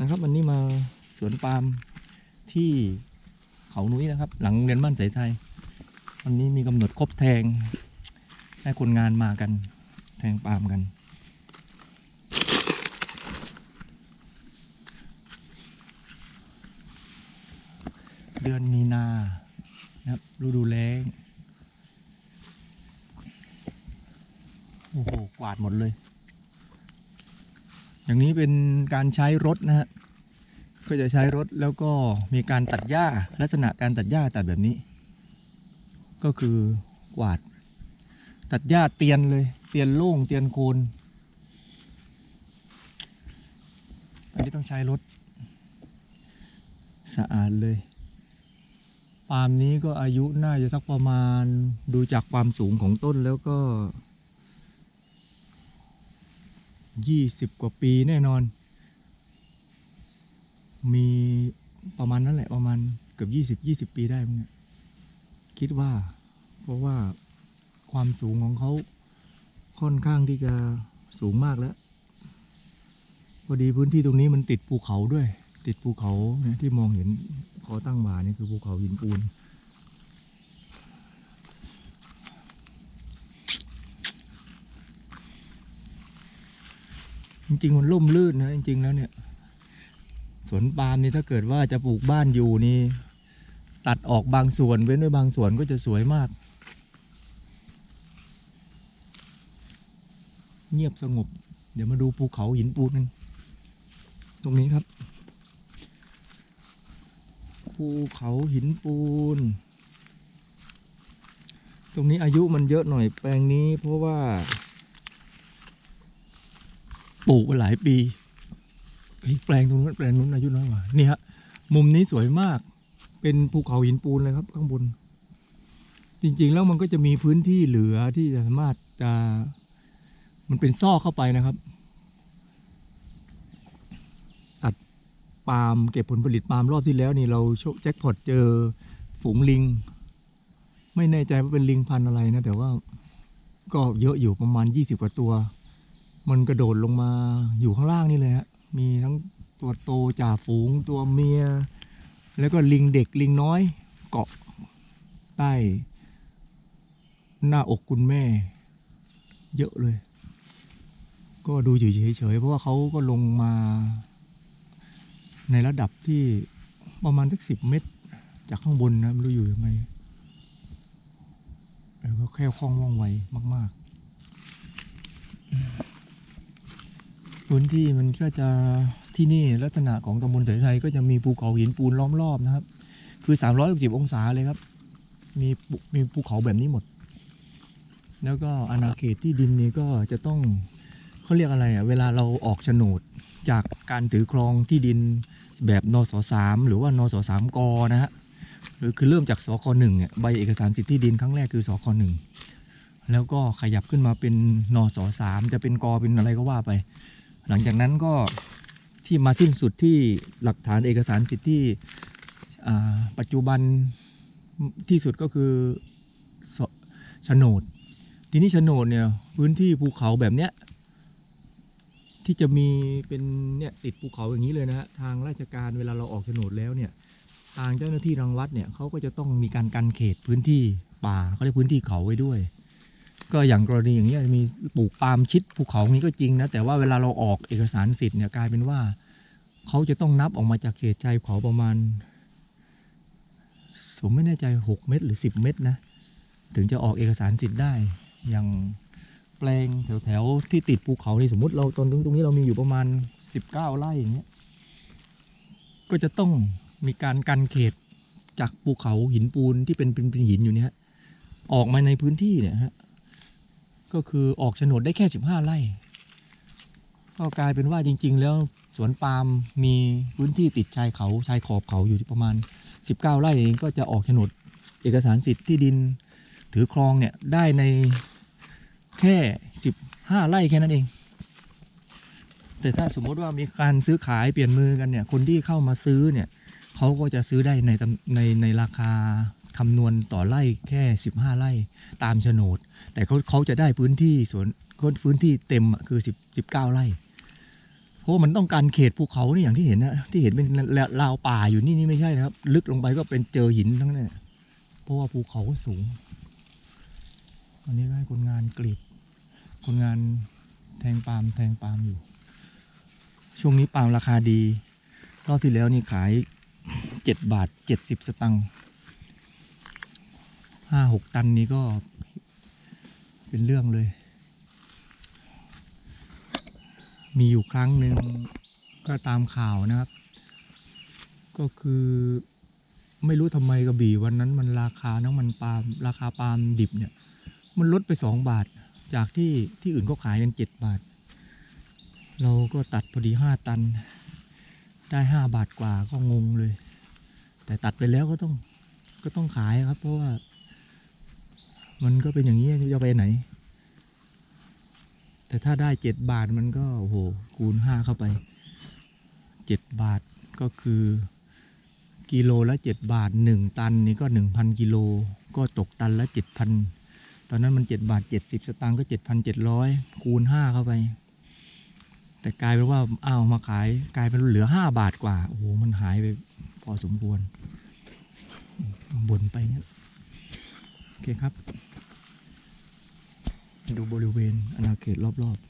นะครับวันนี้มาสวนปาล์มที่เขานุ้ยนะครับ หลังเรียนบ้านสายไทยวันนี้มีกำหนดครบแทงให้คนงานมากัน แทงปาล์มกัน เดือนมีนานะครับฤดูแล้งโอ้โหกวาดหมดเลย อย่างนี้เป็นการใช้รถนะฮะก็จะใช้รถแล้วก็มีการตัดหญ้าลักษณะการตัดหญ้าตัดแบบนี้ ก็คือกวาด ตัดหญ้าเตียนเลยเตียนโล่งเตียนโคนอันนี้ต้องใช้รถสะอาดเลยปาล์มนี้ก็อายุน่าจะสักประมาณดูจากความสูงของต้นแล้วก็ ยี่สิบกว่าปีแน่นอน มีประมาณนั้นแหละประมาณเกือบยี่สิบยี่สิบปีได้มั้งเนี่ยคิดว่า เพราะว่าความสูงของเขาค่อนข้างที่จะสูงมากแล้ว พอดีพื้นที่ตรงนี้มันติดภูเขาด้วย ติดภูเขาเนี่ยที่มองเห็นพอตั้งมานี่คือภูเขาหินปูน จริงๆมันร่มรื่นนะจริง ๆ แล้วเนี่ย สวนปาล์มนี่ถ้าเกิดว่าจะปลูกบ้านอยู่นี่ ตัดออกบางส่วนเว้นไว้บางส่วนก็จะสวยมาก เงียบสงบ เดี๋ยวมาดูภูเขาหินปูนกันตรงนี้ครับ ภูเขาหินปูน ตรงนี้อายุมันเยอะหน่อยแปลงนี้เพราะว่า ปลูกมาหลายปีแปลงตรงนู้นแปลงนู้นอายุน้อยกว่านี่ฮะมุมนี้สวยมาก เป็นภูเขาหินปูนเลยครับข้างบน จริง ๆ แล้วมันก็จะมีพื้นที่เหลือที่สามารถจะมันเป็นซอกเข้าไปนะครับตัดปาล์มเก็บผลผลิตปาล์มรอบที่แล้วนี่เราโชคแจ็คพอตเจอฝูงลิง ไม่แน่ใจว่าเป็นลิงพันธุ์อะไรนะ แต่ว่าก็เยอะอยู่ประมาณยี่สิบกว่าตัว มันกระโดดลงมาอยู่ข้างล่างนี่เลยฮะมีทั้งตัวโตจ่าฝูงตัวเมีย แล้วก็ลิงเด็กลิงน้อย เกาะใต้หน้าอกคุณแม่ เยอะเลย ก็ดูอยู่เฉยๆเพราะว่าเขาก็ลงมา ในระดับที่ประมาณสักสิบเมตร จากข้างบนนะไม่รู้อยู่ยังไงแล้วก็แค่คล่องว่องไวมาก ๆ พื้นที่มันก็จะที่นี่ลักษณะของตำบลสายไทยก็จะมีภูเขาหินปูนล้อมรอบนะครับ คือ360องศาเลยครับ มีมีภูเขาแบบนี้หมด แล้วก็อาณาเขตที่ดินนี่ก็จะต้องเขาเรียกอะไรอะเวลาเราออกโฉนดจากการถือครองที่ดินแบบนสสามหรือว่านสสามกนะฮะหรือคือเริ่มจากสคหนึ่งเนี่ยใบเอกสารสิทธิดินครั้งแรกคือสคหนึ่งแล้วก็ขยับขึ้นมาเป็นนสสามจะเป็นกเป็นอะไรก็ว่าไป หลังจากนั้นก็ที่มาสิ้นสุดที่หลักฐานเอกสารสิทธิ์ที่ปัจจุบันที่สุดก็คือโฉนด ทีนี้โฉนดเนี่ยพื้นที่ภูเขาแบบเนี้ยที่จะมีเป็นเนี่ยติดภูเขาอย่างนี้เลยนะฮะทางราชการเวลาเราออกโฉนดแล้วเนี่ยทางเจ้าหน้าที่รังวัดเนี่ยเขาก็จะต้องมีการกันเขตพื้นที่ป่าเขาเรียกพื้นที่เขาไว้ด้วย ก็อย่างกรณีอย่างเงี้มีปลูกปาล์มชิดภูเขานี้ก็จริงนะแต่ว่าเวลาเราออกเอกสารสิทธิ์เนี่ยกลายเป็นว่า เขาจะต้องนับออกมาจากเขตชายเขาประมาณผมไม่แน่ใจหกเมตรหรือสิบเมตรนะ ถึงจะออกเอกสารสิทธิ์ได้ อย่างแปลงแถวๆที่ติดภูเขานี่สมมติเราตอนตรงนี้เรามีอยู่ประมาณ 19 ไร่อย่างเงี้ยก็จะต้องมีการกันเขตจากภูเขาหินปูนที่เป็นเป็นหินอยู่เนี่ยออกมาในพื้นที่เนี่ยฮะ ก็คือออกโฉนดได้แค่ 15 ไร่ ก็กลายเป็นว่าจริง ๆ แล้วสวนปาล์มมีพื้นที่ติดชายเขาชายขอบเขาอยู่ที่ประมาณ 19 ไร่เองก็จะออกโฉนดเอกสารสิทธิ์ที่ดินถือครองเนี่ยได้ในแค่สิบห้าไร่แค่นั้นเอง แต่ถ้าสมมติว่ามีการซื้อขายเปลี่ยนมือกันเนี่ยคนที่เข้ามาซื้อเนี่ย เขาก็จะซื้อได้ในในในราคาคำนวณต่อไร่แค่สิบห้าไร่ตามโฉนด แต่เขาเขาจะได้พื้นที่สวนพื้นที่เต็มคือสิบสิบเก้าไร่ เพราะว่ามันต้องการเขตภูเขานี่อย่างที่เห็นนะที่เห็นเป็นราวป่าอยู่นี่นี่ไม่ใช่นะครับ ลึกลงไปก็เป็นเจอหินทั้งนั้นเพราะว่าภูเขาสูงอันนี้ก็ให้คนงานกรีดคนงานแทงปาล์มแทงปาล์มอยู่ ช่วงนี้ปาล์มราคาดี รอบที่แล้วนี่ขาย เจ็ดบาทเจ็ดสิบสตังค์ห้าหกตันนี้ก็เป็นเรื่องเลย มีอยู่ครั้งหนึ่งก็ตามข่าวนะครับ ก็คือไม่รู้ทำไมกระบี่วันนั้นมันราคาน้ำมันปาล์มราคาปาล์มดิบเนี่ย มันลดไปสองบาท จากที่ที่อื่นก็ขายกันเจ็ดบาท เราก็ตัดพอดีห้าตัน ได้ห้าบาทกว่าก็งงเลย แต่ตัดไปแล้วก็ต้องก็ต้องขายครับ เพราะว่า มันก็เป็นอย่างนี้จะไปไหน แต่ถ้าได้เจ็ดบาทมันก็โอ้โหคูณห้าเข้าไปเจ็ดบาทก็คือกิโลละเจ็ดบาทหนึ่งตันนี่ก็หนึ่งพันกิโลก็ตกตันละเจ็ดพันตอนนั้นมันเจ็ดบาทเจ็ดสิบสตางค์ก็เจ็ดพันเจ็ดร้อยคูณห้าเข้าไป แต่กลายเป็นว่าอ้าวมาขายกลายเป็นเหลือห้าบาทกว่าโอ้โหมันหายไป พอสมควรบนไปเนี่ยโอเคครับ ดูบริเวณอาณาเขตรอบๆ